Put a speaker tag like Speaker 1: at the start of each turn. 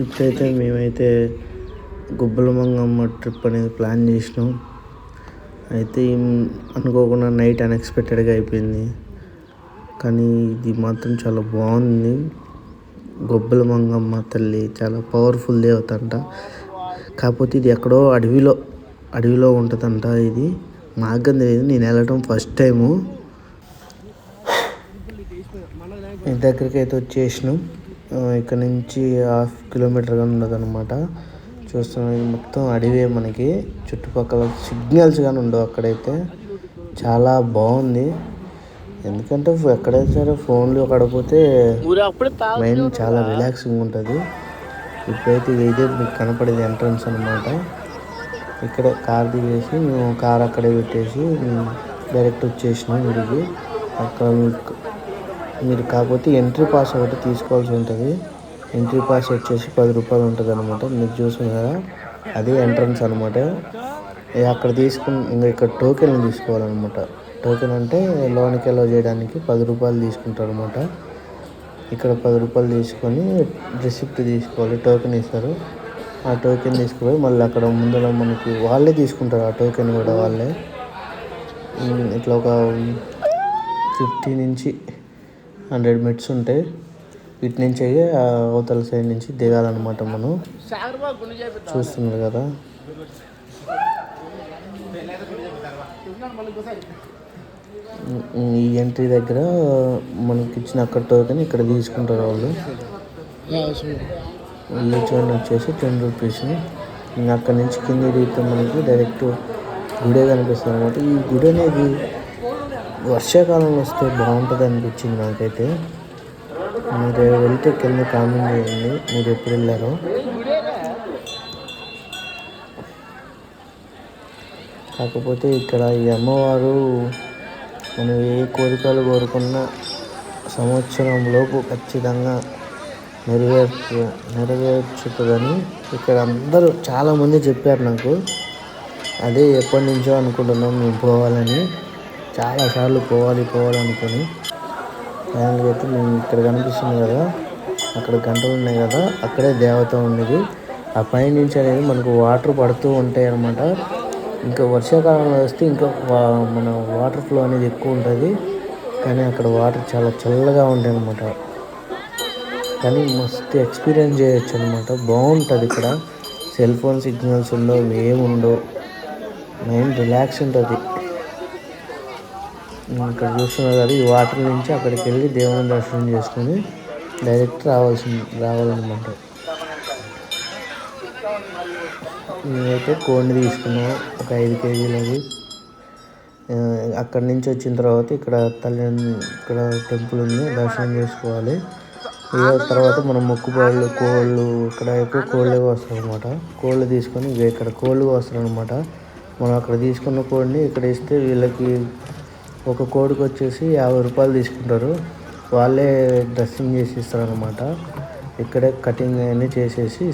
Speaker 1: ఇప్పుడైతే మేమైతే గుబ్బల మంగమ్మ ట్రిప్ అనేది ప్లాన్ చేసినాం. అయితే అనుకోకుండా నైట్ అన్ఎక్స్పెక్టెడ్గా అయిపోయింది. కానీ ఇది మాత్రం చాలా బాగుంది. గొబ్బల మంగమ్మ తల్లి చాలా పవర్ఫుల్ దేవత అంట. కాకపోతే ఇది ఎక్కడో అడవిలో అడవిలో ఉంటుందంట ఇది. నాకు తెలియదు నేను వెళ్ళటం ఫస్ట్ టైము. ఈ దగ్గరికి అయితే వచ్చేసినాం ఇక్కడ నుంచి హాఫ్ కిలోమీటర్గా ఉండదు అనమాట చూస్తున్నాం మొత్తం అడవే మనకి. చుట్టుపక్కల సిగ్నల్స్ కానీ ఉండవు అక్కడైతే. చాలా బాగుంది. ఎందుకంటే ఎక్కడైతే సరే ఫోన్లు కడపోతే మైండ్ చాలా రిలాక్సింగ్ ఉంటుంది. ఇప్పుడైతే ఇదే మీకు కనపడేది ఎంట్రన్స్ అనమాట ఇక్కడ కార్ దిగేసి మేము కార్ అక్కడే పెట్టేసి డైరెక్ట్ వచ్చేసినాం ఇంటికి అక్కడ మీకు మీరు కాకపోతే ఎంట్రీ పాస్ ఒకటి తీసుకోవాల్సి ఉంటుంది. ఎంట్రీ పాస్ వచ్చేసి పది రూపాయలు ఉంటుంది అనమాట మీరు చూసారు కదా అదే ఎంట్రన్స్ అనమాట అక్కడ తీసుకుని ఇంకా ఇక్కడ టోకెన్ తీసుకోవాలన్నమాట. టోకెన్ అంటే లోనికి ఎలా చేయడానికి పది రూపాయలు తీసుకుంటారు అనమాట ఇక్కడ పది రూపాయలు తీసుకొని రిసిప్ట్ తీసుకోవాలి టోకెన్ ఇస్తారు. ఆ టోకెన్ తీసుకుపోయి మళ్ళీ అక్కడ ముందర మనకి వాళ్ళే తీసుకుంటారు. ఆ టోకెన్ కూడా వాళ్ళే. ఇట్లా ఒక ఫిఫ్టీ నుంచి హండ్రెడ్ మిట్స్ ఉంటాయి ఇటు నుంచి అయ్యే ఆ అవతల సైడ్ నుంచి దిగాలన్నమాట మనం. చూస్తున్నారు కదా. ఈ ఎంట్రీ దగ్గర మనకి ఇచ్చిన అక్కడ టోకెన్ ఇక్కడ తీసుకుంటారు వాళ్ళు. ఈచ్ వన్ వచ్చేసి టెన్ రూపీస్. అక్కడ నుంచి కింద దిగితే మనకి డైరెక్ట్ గుడే కనిపిస్తుంది అనమాట ఈ గుడి అనేది వర్షాకాలంలో వస్తే బాగుంటుంది అనిపించింది నాకైతే. మీరు వెళ్తే కింద కామెంట్ చేయండి. మీరు ఎప్పుడు వెళ్ళారో. కాకపోతే ఇక్కడ ఈ అమ్మవారు మనం ఏ కోరికలు కోరుకున్నా సంవత్సరం లోపు ఖచ్చితంగా నెరవేర్చు నెరవేర్చుతుందని ఇక్కడ అందరూ చాలామంది చెప్పారు నాకు. అదే ఎప్పటి నుంచో అనుకుంటున్నాం మేము పోవాలని. చాలాసార్లు పోవాలి పోవాలి అనుకొని ఫైనల్గా అయితే మేము ఇక్కడ కనిపిస్తుంది కదా అక్కడ గంటలు ఉన్నాయి కదా అక్కడే దేవత ఉండేది ఆ పైనుంచి అనేది మనకు వాటర్ పడుతూ ఉంటాయి అన్నమాట. ఇంకా వర్షాకాలంలో వస్తే ఇంకా వా- మన వాటర్ ఫ్లో అనేది ఎక్కువ ఉంటుంది. కానీ అక్కడ వాటర్ చాలా చల్లగా ఉంటాయి అన్నమాట. కానీ మస్తు ఎక్స్పీరియన్స్ చేయొచ్చు అనమాట బాగుంటుంది ఇక్కడ. సెల్ ఫోన్ సిగ్నల్స్ ఉండవు ఏమి ఉండవు మైండ్ రిలాక్స్ ఉంటుంది. ఇక్కడ చూస్తున్నారు కదా ఈ వాటర్ నుంచి అక్కడికి వెళ్ళి దేవుని దర్శనం చేసుకొని డైరెక్ట్ రావాల్సింది రావాలన్నమాట. నేనైతే కోడిని తీసుకున్నాం ఒక ఐదు కేజీలది ఆ, అక్కడి నుంచి వచ్చిన తర్వాత ఇక్కడ తల్లి ఇక్కడ టెంపుల్ ఉంది దర్శనం చేసుకోవాలి. ఇక తర్వాత మనం మొక్కుబాళ్ళు కోళ్ళు ఇక్కడ ఎక్కువ కోళ్ళే వస్తారు అనమాట కోళ్ళు తీసుకొని ఇక్కడ కోళ్ళు వస్తారు అనమాట మనం అక్కడ తీసుకున్న కోడిని ఇక్కడ ఇస్తే వీళ్ళకి ఒక కోడికి వచ్చేసి యాభై రూపాయలు తీసుకుంటారు. వాళ్ళే డ్రెస్సింగ్ చేసి ఇస్తారు అన్నమాట ఇక్కడే కటింగ్ అన్నీ చేసేసి